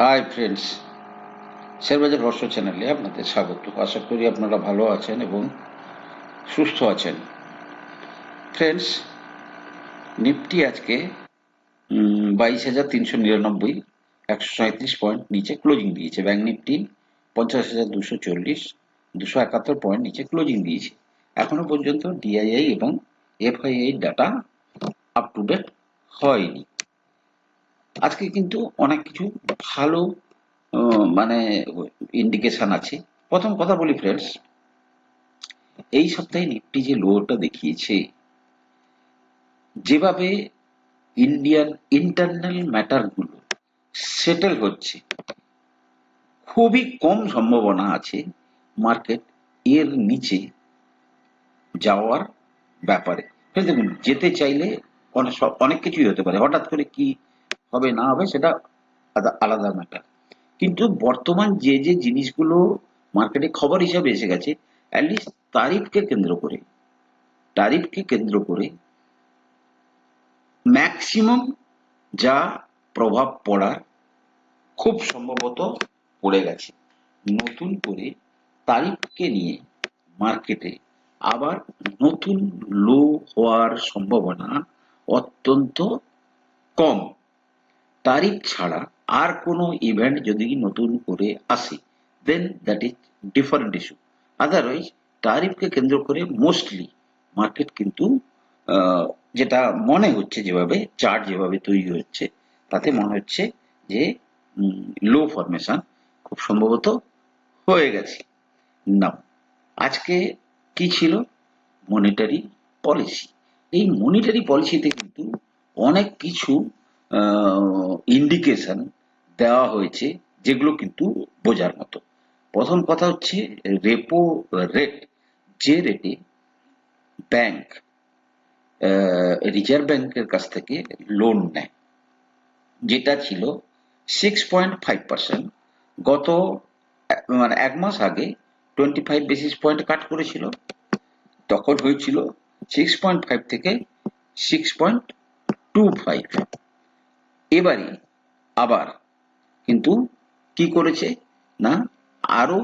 Hi friends শেয়ারবাজার রহস্য চ্যানেলে আপনাদের স্বাগত। আশা করি আপনারা ভালো আছেন এবং সুস্থ আছেন। ফ্রেন্ডস নিফটি আজকে বাইশ হাজার তিনশো নিরানব্বই, একশো সাঁত্রিশ পয়েন্ট নিচে ক্লোজিং দিয়েছে। ব্যাঙ্ক নিফটি পঞ্চাশ হাজার দুশো চল্লিশ, দুশো একাত্তর পয়েন্ট নিচে ক্লোজিং দিয়েছে। এখনও পর্যন্ত ডিআইআই এবং FII data up to date হয়নি। আজকে কিন্তু অনেক কিছু ভালো মানে ইন্ডিকেশন আছে। প্রথম কথা বলি ফ্রেন্ডস এই সপ্তাহে নিফটি যে লোটা দেখিয়েছে, যেভাবে ইন্ডিয়ান ইন্টারনাল ম্যাটারগুলো সেটেল হচ্ছে, খুবই কম সম্ভাবনা আছে মার্কেট এর নিচে যাওয়ার ব্যাপারে। দেখুন, যেতে চাইলে অনেক অনেক কিছুই হতে পারে। হঠাৎ করে কি হবে না হবে সেটা আলাদা ম্যাটার কিন্তু বর্তমান যে যে জিনিসগুলো মার্কেটে খবর হিসাবে এসে গেছে অ্যাটলিস্ট তারিফকে কেন্দ্র করে, তারিফকে কেন্দ্র করে ম্যাক্সিমাম যা প্রভাব পড়ার খুব সম্ভবত পড়ে গেছে। নতুন করে তারিফকে নিয়ে মার্কেটে আবার নতুন লো হওয়ার সম্ভাবনা অত্যন্ত কম। তারিখ ছাড়া আর কোনো ইভেন্ট যদি নতুন করে আসে then that is different issue otherwise তারিফকে কেন্দ্র করে মোস্টলি মার্কেট কিন্তু যেটা মনে হচ্ছে যেভাবে চার্ট যেভাবে তৈরি হচ্ছে, তাতে মনে হচ্ছে যে লো ফরমেশন খুব সম্ভবত হয়ে গেছে। না আজকে কি ছিল? মনিটারি পলিসি এই মনিটারি পলিসিতে কিন্তু অনেক কিছু ইন্ডিকেশন দেওয়া হয়েছে, যেগুলো কিন্তু বোঝার মতো। প্রথম কথা হচ্ছে রেপো রেট যে রেটে ব্যাংক রিজার্ভ ব্যাংকের কাছ থেকে লোন নেয়, যেটা ছিল সিক্স পয়েন্ট ফাইভ পার্সেন্ট গত মানে এক মাস আগে twenty five basis point cut করেছিল, তখন হয়েছিল সিক্স পয়েন্ট ফাইভ থেকে সিক্স পয়েন্ট টু ফাইভ এবারে আবার কিন্তু কি করেছে? না আরও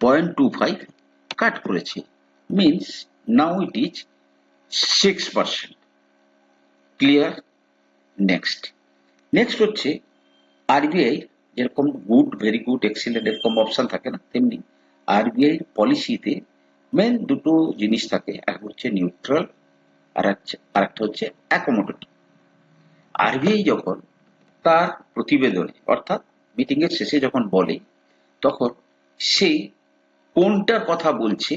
পয়েন্ট টু ফাইভ কাট করেছে। Means now it is six percent clear next next হচ্ছে আরবিআই যেরকম গুড ভেরি গুড এক্সিলেন্ট এরকম অপশন থাকে না, তেমনি আরবিআই পলিসিতে মেন দুটো জিনিস থাকে, এক হচ্ছে নিউট্রাল আর আরেকটা হচ্ছে অ্যাকোমোডেটিভ আরবিআই যখন তার প্রতিবেদনে, অর্থাৎ মিটিং এর শেষে যখন বলে, তখন সে কোনটার কথা বলছে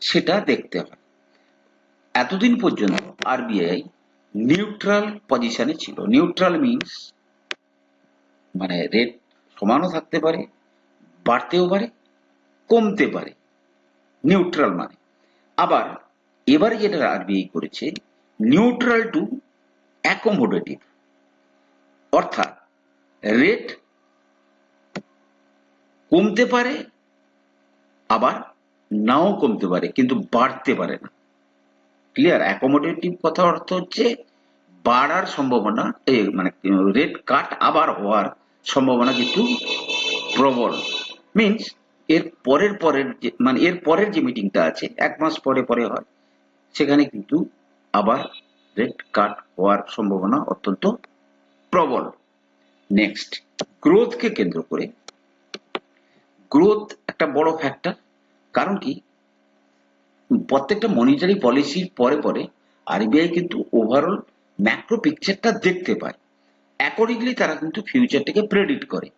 সেটা দেখতে হয়। এতদিন পর্যন্ত আরবিআই নিউট্রাল পজিশনে ছিল। নিউট্রাল মিনস মানে রেট সমানও থাকতে পারে, বাড়তেও পারে, কমতে পারে। নিউট্রাল মানে। আবার এবারে যেটা আরবিআই করেছে নিউট্রাল টু অ্যাকোমোডেটিভ অর্থাৎ রেট কমতে পারে, আবার নাও কমতে পারে, কিন্তু বাড়তে পারে না। ক্লিয়ার অ্যাকোমোডেটিভ কথা অর্থ হচ্ছে বাড়ার সম্ভাবনা মানে রেট কাট আবার হওয়ার সম্ভাবনা কিন্তু প্রবল। মিনস এর পরের পরের যে মানে এর পরের যে মিটিংটা আছে, এক মাস পরে পরে হয়, সেখানে কিন্তু আবার রেট কাট হওয়ার সম্ভাবনা অত্যন্ত প্রবল। নেক্সট গ্রোথকে কেন্দ্র করে গ্রোথ একটা বড় ফ্যাক্টর কারণ কি? প্রত্যেকটা মনিটারি পলিসির পরে পরে আরবিআই কিন্তু ওভারঅল ম্যাক্রো পিকচারটা দেখতে পায়। অ্যাকর্ডিংলি তারা কিন্তু ফিউচারটাকে প্রেডিক্ট করে।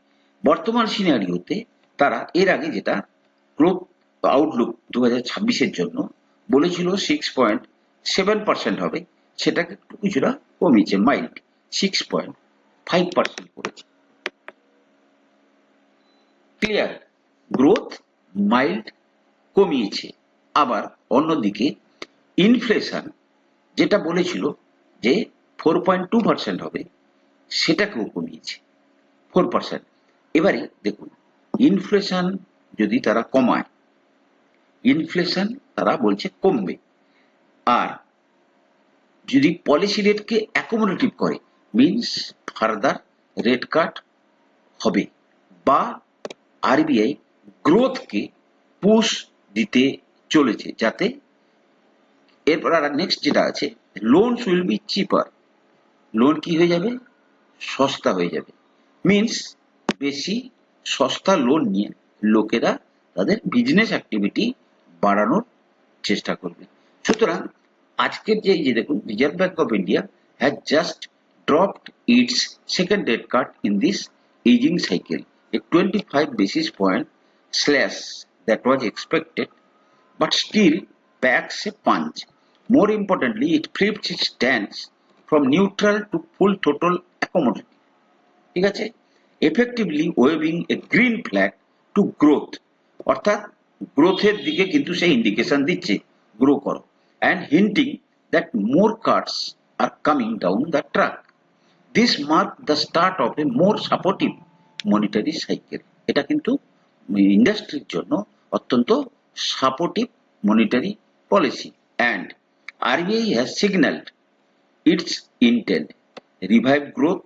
বর্তমান সিনারিওতে তারা এর আগে যেটা গ্রোথ আউটলুক দু হাজার জন্য বলেছিল সিক্স পয়েন্ট সেভেন পার্সেন্ট হবে, সেটাকে একটু কিছুটা কমিয়েছে mild six point five percent করেছে। ক্লিয়ার গ্রোথ মাইল্ড কমিয়েছে। আবার অন্যদিকে ইনফ্লেশন যেটা বলেছিল যে ফোর পয়েন্ট টু পার্সেন্ট হবে, সেটাকেও কমিয়েছে। ফোর পার্সেন্ট এবারে দেখুন ইনফ্লেশন যদি তারা কমায় ইনফ্লেশন তারা বলছে কমবে। আর যদি পলিসি রেটকে অ্যাকোমোডেটিভ করে মিনস ফার্দার রেট কাট হবে বা আরবিআই গ্রোথকে পুশ দিতে চলেছে যাতে এরপর আর নেক্সট যেটা আছে loans will be cheaper loan কি হয়ে যাবে? সস্তা হয়ে যাবে। মিন্স বেশি সস্তা লোন নিয়ে লোকেরা তাদের বিজনেস অ্যাক্টিভিটি বাড়ানোর চেষ্টা করবে। সুতরাং আজকের যে দেখুন reserve bank of India has just dropped its second rate cut in this easing cycle. A 25 basis point slash that was expected, but still packs a punch. More importantly, it flips its stance from neutral to full total accommodative. ঠিক আছে effectively waving a green flag to growth অর্থাৎ গ্রোথের দিকে কিন্তু সেই indication দিচ্ছে grow করো and hinting that more cuts are coming down the track this mark the start of a more supportive monetary cycle এটা কিন্তু ইন্ডাস্ট্রির জন্য অত্যন্ত supportive monetary policy and RBI has signalled its intent revive growth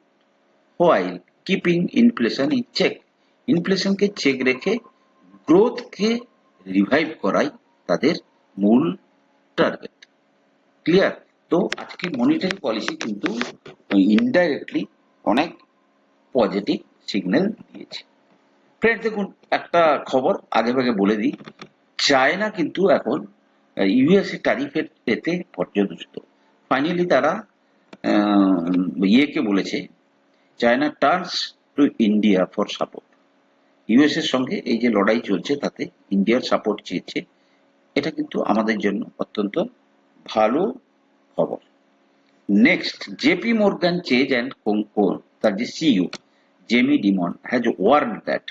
while keeping inflation in check ইনফ্লেশনকে check রেখে গ্রোথকে revive করাই তাদের মূল টার্গেট ক্লিয়ার তো আজকে মনিটারি পলিসি কিন্তু ইনডাইরেক্টলি অনেক পজিটিভ সিগন্যাল দিয়েছে। ফ্রেন্ড দেখুন, একটা খবর আগে ভাগে বলে দিই। চায়না কিন্তু এখন ইউএসএ ট্যারিফের পেতে পর্যদস্ত ফাইনালি তারা ইয়েকে বলেছে China turns to India for support US এর সঙ্গে এই যে লড়াই চলছে, তাতে ইন্ডিয়ার সাপোর্ট চেয়েছে। এটা কিন্তু আমাদের জন্য অত্যন্ত ভালো খবর। Next JP Morgan Chase and কোঙ্কোর তার যে CEO Jamie Dimon has warn that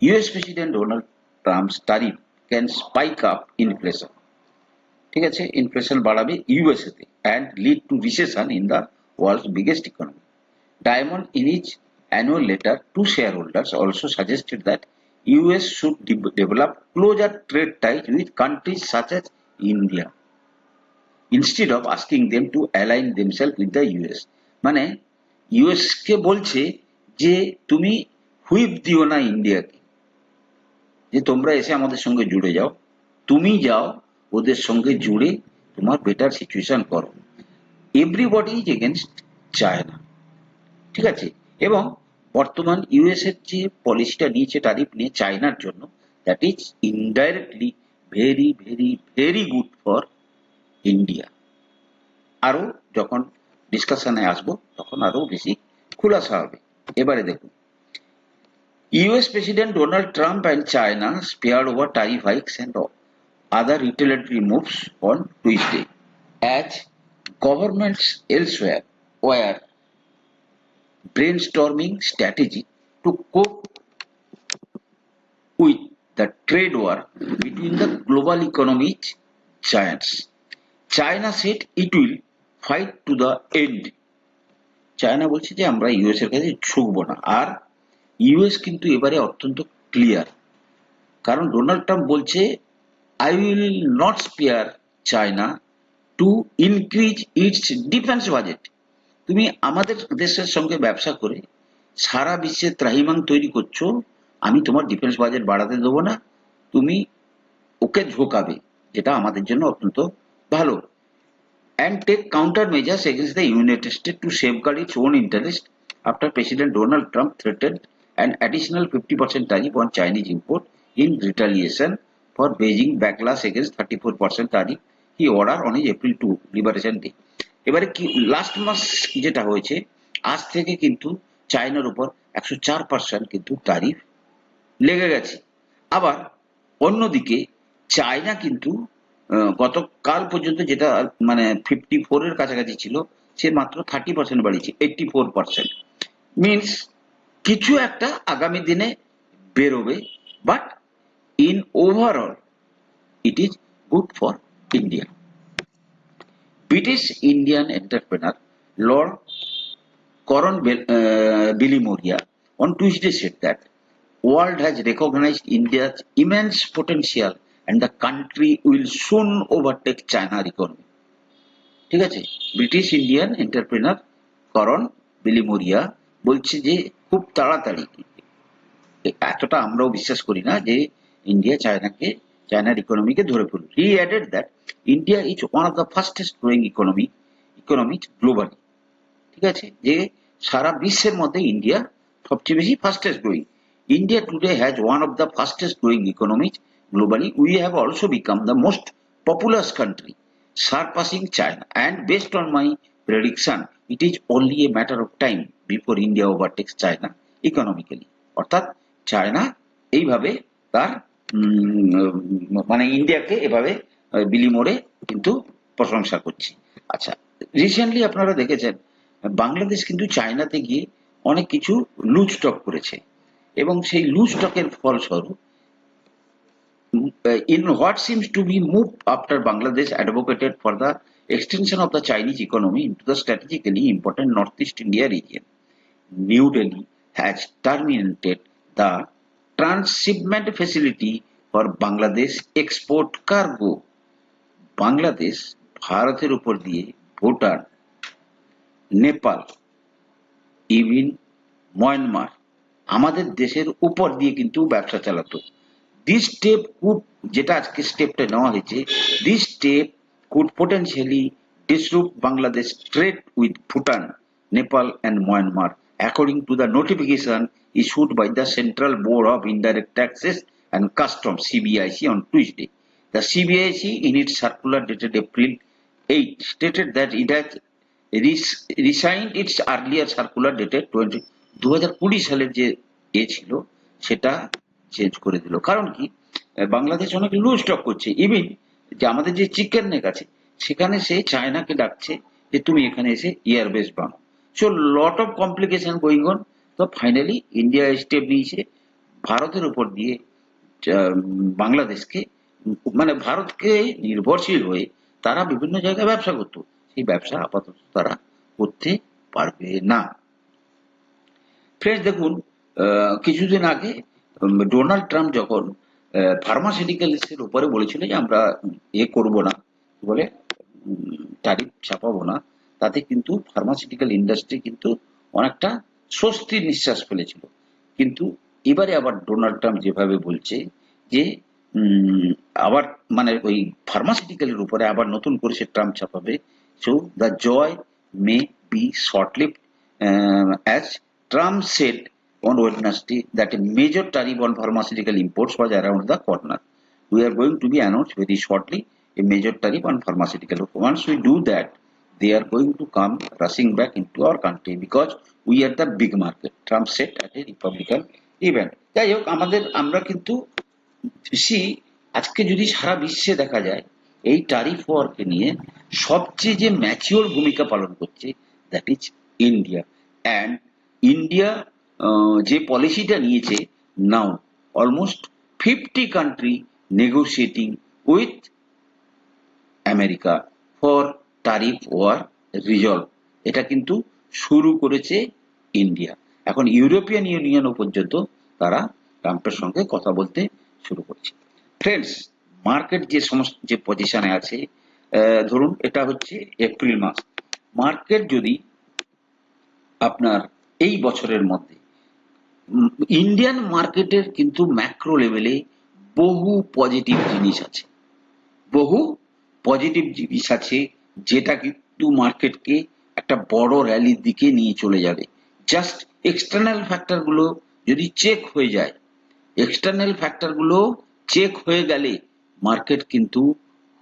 US president Donald Trump's tariff can spike up inflation ঠিক আছে? ইনফ্লেশন বাড়াবে ইউএসএ তে and lead to recession in the world's biggest economy Diamond, in its annual letter to shareholders, also suggested that US should de- develop closer trade ties with countries such as India. Instead of asking them to align themselves with the US মানে ইউএসকে বলছে যে, তুমি whip দিও না ইন্ডিয়াকে। যে তোমরা এসে আমাদের সঙ্গে জুড়ে যাও। তুমি যাও, ওদের সঙ্গে জুড়ে তোমার বেটার সিচুয়েশন করো। এভরিবডি ইজ এগেনস্ট চায়না ঠিক আছে? এবং বর্তমান ইউএস এর যে পলিসিটা নিয়েছে ট্যারিফ নিয়ে চায়নার জন্য that is indirectly very very very good India আরও যখন ডিসকাশনে আসব তখন আরও বেশি খুলাসা হবে এবারে দেখুন US President Donald Trump and China spared over tariff hikes and other retaliatory moves on Tuesday as governments elsewhere were brainstorming strategy to cope with the trade war between the global economic giants. China said it will fight to the end China বলছে যে আমরা US এর কাছে ঝুঁকবো না। আর US কিন্তু এবারে অত্যন্ত clear কারণ ডোনাল্ড ট্রাম্প বলছে I will not spare China to increase its defence budget তুমি আমাদের দেশের সঙ্গে ব্যবসা করে সারা বিশ্বে ত্রাহিমাং তৈরি করছ, আমি তোমার ডিফেন্স বাজেট বাড়াতে দেবো না। তুমি ওকে ঝোকাবে, যেটা আমাদের জন্য অত্যন্ত ভালো। And take counter measures against the United State to safeguard its own interest after president Donald Trump threatened and additional fifty percent tariff on Chinese import in retaliation for Beijing backlash against thirty four percent tariff কি order on is April two liberation day এবারে কি last মাস যেটা হয়েছে, আজ থেকে কিন্তু চায়নার উপর একশো চার পার্সেন্ট কিন্তু তারিফ লেগে গেছে। আবার অন্যদিকে চায়না কিন্তু গতকাল পর্যন্ত যেটা মানে ফিফটি ফোরের কাছাকাছি ছিল, সে মাত্র থার্টি পার্সেন্ট বাড়িয়েছে এইটটি ফোর পার্সেন্ট মিনস কিছু একটা আগামী দিনে বেরোবে but in overall it is good for India British Indian entrepreneur Lord Karan Bilimoria on Tuesday said that world has recognised India immense potential and the country will soon overtake China economy. ঠিক আছে? British Indian entrepreneur করন বিলিমোরিয়া বলছে যে, খুব তাড়াতাড়ি। এতটা আমরাও বিশ্বাস করি না যে ইন্ডিয়া চায়নাকে চায়নার ইকোনমিকে ধরে ফেলবে he added that India is one of the fastest growing economy economy globally ঠিক আছে? যে সারা বিশ্বের মধ্যে ইন্ডিয়া সবচেয়ে বেশি fastest growing India today has one of the fastest growing economies globally we have also become the most populous country surpassing China. And based on my prediction it is only a matter of time before India overtakes China economically. অর্থাৎ China এইভাবে তার মানে ইন্ডিয়াকে এভাবে আহ, বিলি মোড়ে কিন্তু প্রশংসা করছে। আচ্ছা রিসেন্টলি আপনারা দেখেছেন বাংলাদেশ কিন্তু চায়নাতে গিয়ে অনেক কিছু লুজ স্টক করেছে। এবং সেই লুজ স্টকের ফলস্বরূপ in what seems to be move after Bangladesh advocated for the extension of the Chinese economy into the strategically important Northeast India region. New Delhi has terminated the transshipment facility for Bangladesh export cargo. Bangladesh ভারতের উপর দিয়ে Bhutan Nepal even Myanmar আমাদের দেশের উপর দিয়ে কিন্তু ব্যবসা চালাতো দিস স্টেপ কুড যেটা আজকে স্টেপটা নেওয়া হয়েছে this step could potentially disrupt Bangladesh trade with Bhutan, Nepal and Myanmar according to the notification issued by the Central Board of Indirect Taxes and Customs CBIC on Tuesday. The CBIC in its circular dated April 8 stated that it has res- resigned its earlier circular dated 20 2020 সালের যে এ ছিল সেটা change করে দিল। কারণ কি? বাংলাদেশ অনেক লু স্টক করছে। ইভিন যে আমাদের যে চিকেন নেক আছে, সেখানে সে চায়নাকে ডাকছে যে তুমি এখানে এসে airbase Bano so lot of complication going on তো ফাইনালি ইন্ডিয়া স্টেপ নিয়েছে। ভারতের উপর দিয়ে বাংলাদেশকে মানে ভারতকে নির্ভরশীল হয়ে তারা বিভিন্ন জায়গায় ব্যবসা করতো। সেই ব্যবসা আপাতত তারা করতে পারবে না। ফ্রেন্ডস দেখুন কিছুদিন আগে ডোনাল্ড ট্রাম্প যখন ফার্মাসিউটিক্যালস এর উপরে বলেছিল যে আমরা এ করব না বলে তারিফ চাপাবো না, তাতে কিন্তু ফার্মাসিউটিক্যাল ইন্ডাস্ট্রি কিন্তু অনেকটা স্বস্তির নিঃশ্বাস ফেলেছিল। কিন্তু এবারে আবার ডোনাল্ড ট্রাম্প যেভাবে বলছে যে আবার মানে ওই ফার্মাসিউটিক্যাল এর উপরে আবার নতুন করে সে Trump চাপাবে so the joy may be short live as Trump said on Wednesday that a major tariff on pharmaceutical imports was around the corner. We are going to be announced very shortly a major tariff on pharmaceutical. Once we do that, they are going to come rushing back into our country because we are the big market. Trump said at a Republican event. যাই হোক আমাদের আমরা কিন্তু আজকে যদি সারা বিশ্বে দেখা যায় এই টারিফ ওয়ারকে নিয়ে সবচেয়ে যে ম্যাচিওর ভূমিকা পালন করছে that is India and India যে পলিসিটা নিয়েছে now almost fifty country negotiating with America for tariff war resolve এটা কিন্তু শুরু করেছে ইন্ডিয়া এখন ইউরোপিয়ান ইউনিয়নও পর্যন্ত তারা ট্রাম্পের সঙ্গে কথা বলতে শুরু করেছে। ফ্রেন্ডস মার্কেট যে সমস্ত, যে পজিশনে আছে ধরুন এটা হচ্ছে এপ্রিল মাস। মার্কেট যদি আপনার এই বছরের মধ্যে ইন্ডিয়ান মার্কেটের কিন্তু ম্যাক্রো লেভেলে বহু পজিটিভ জিনিস আছে। বহু পজিটিভ জিনিস আছে যেটা কিন্তু মার্কেটকে একটা বড় র্যালির দিকে নিয়ে চলে যাবে। জাস্ট এক্সটার্নাল ফ্যাক্টরগুলো যদি চেক হয়ে যায় এক্সটার্নাল ফ্যাক্টরগুলো চেক হয়ে গেলে মার্কেট কিন্তু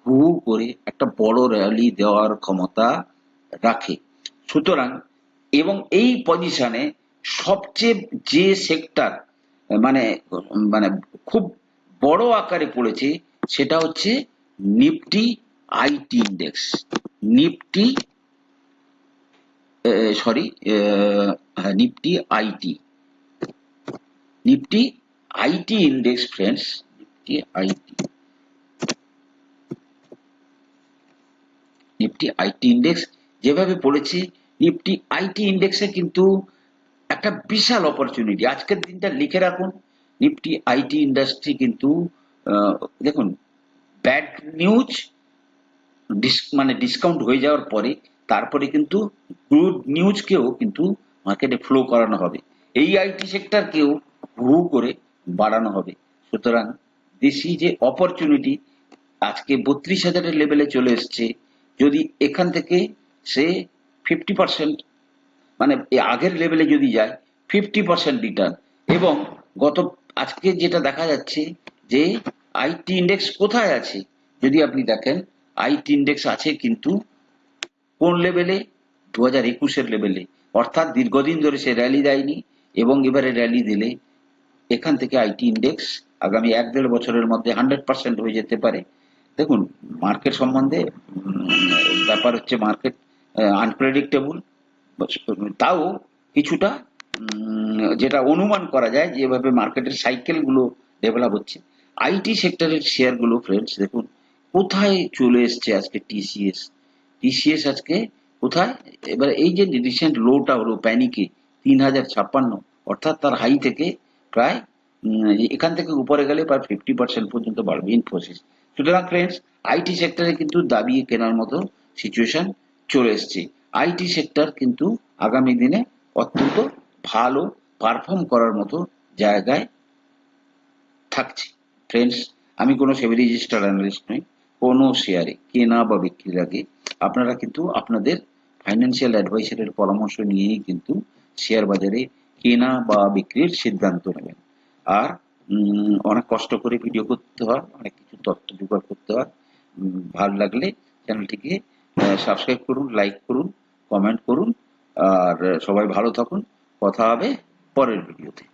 হু করে একটা বড় র্যালি দেওয়ার ক্ষমতা রাখে। সুতরাং এবং এই পজিশনে সবচেয়ে যে সেক্টর মানে মানে খুব বড় আকারে পড়েছে, সেটা হচ্ছে Nifty IT index Nifty sorry Nifty IT Nifty IT index friends Nifty IT Nifty IT index যেভাবে পড়েছে, নিফটি আইটি ইন্ডেক্সে কিন্তু একটা বিশাল অপরচুনিটি আজকের দিনটা লিখে রাখুন নিফটি আইটি ইন্ডাস্ট্রি কিন্তু দেখুন ব্যাড নিউজ মানে ডিসকাউন্ট হয়ে যাওয়ার পরে, তারপরে কিন্তু গুড নিউজকেও কিন্তু মার্কেটে ফ্লো করানো হবে। এই আইটি সেক্টরকেও হু করে বাড়ানো হবে। সুতরাং দেশি যে অপরচুনিটি আজকে বত্রিশ হাজারের লেভেলে চলে এসছে। যদি এখান থেকে সে ফিফটি পার্সেন্ট মানে আগের লেভেলে যদি যায় ফিফটি পার্সেন্ট রিটার্ন এবং গত, আজকে যেটা দেখা যাচ্ছে যে আইটি ইন্ডেক্স কোথায় আছে? যদি আপনি দেখেন আইটি ইন্ডেক্স আছে কিন্তু কোন লেভেলে দু হাজার একুশের লেভেলে অর্থাৎ দীর্ঘদিন ধরে সে র্যালি দেয়নি এবং এবারে র্যালি দিলে এখান থেকে আইটি ইন্ডেক্স আগামী এক দেড় বছরের মধ্যে হান্ড্রেড পার্সেন্ট হয়ে যেতে পারে। দেখুন মার্কেট সম্বন্ধে ব্যাপার হচ্ছে মার্কেট আনপ্রেডিক্টেবল তাও কিছুটা যেটা অনুমান করা যায় যেভাবে মার্কেটের সাইকেলগুলো ডেভেলপ হচ্ছে। আইটি সেক্টরের শেয়ারগুলো ফ্রেন্ডস দেখুন, কোথায় চলে এসছে আজকে টিসিএস টিসিএস আজকে কোথায়? এবার এই যে রিসেন্ট লোটা হলো প্যানিকে তিন হাজার ছাপ্পান্ন, অর্থাৎ তার হাই থেকে প্রায় এখান থেকে উপরে গেলে প্রায় ফিফটি পার্সেন্ট পর্যন্ত বাড়বে ইনফোসিস সুতরাং ফ্রেন্ডস আইটি সেক্টরে কিন্তু দাবিয়ে কেনার মতো সিচুয়েশন চলে এসছে। আইটি সেক্টর কিন্তু আগামী দিনে অত্যন্ত ভালো পারফর্ম করার মতো জায়গায় থাকছে। ফ্রেন্ডস আমি কোনো সেভি রেজিস্টার অ্যানালিস্ট নই, কোনো শেয়ারে কেনা বা বিক্রির আগে আপনারা কিন্তু আপনাদের ফাইন্যান্সিয়াল অ্যাডভাইসারের পরামর্শ নিয়েই কিন্তু শেয়ার বাজারে কেনা বা বিক্রির সিদ্ধান্ত নেবেন। আর অনেক কষ্ট করে ভিডিও করতে হয়, অনেক কিছু তথ্য জোগাড় করতে হয়। ভালো লাগলে চ্যানেলটিকে সাবস্ক্রাইব করুন লাইক করুন কমেন্ট করুন আর সবাই ভালো থাকুন। কথা হবে পরের ভিডিওতে